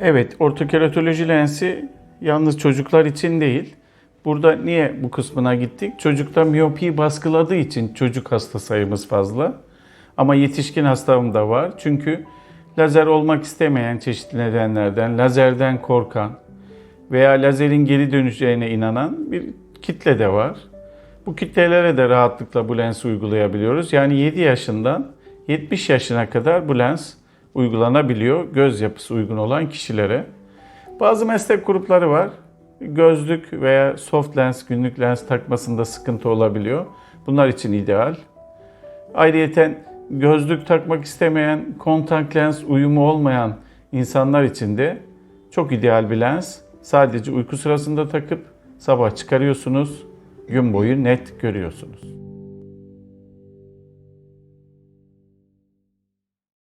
Evet, ortokeratoloji lensi yalnız çocuklar için değil. Burada niye bu kısmına gittik? Çocukta miyopiyi baskıladığı için çocuk hasta sayımız fazla. Ama yetişkin hastam da var. Çünkü lazer olmak istemeyen çeşitli nedenlerden, lazerden korkan veya lazerin geri döneceğine inanan bir kitle de var. Bu kitlelere de rahatlıkla bu lensi uygulayabiliyoruz. Yani 7 yaşından 70 yaşına kadar bu lens uygulanabiliyor göz yapısı uygun olan kişilere. Bazı meslek grupları var. Gözlük veya soft lens, günlük lens takmasında sıkıntı olabiliyor. Bunlar için ideal. Ayrıyeten gözlük takmak istemeyen, kontak lens uyumu olmayan insanlar için de çok ideal bir lens. Sadece uyku sırasında takıp sabah çıkarıyorsunuz, gün boyu net görüyorsunuz.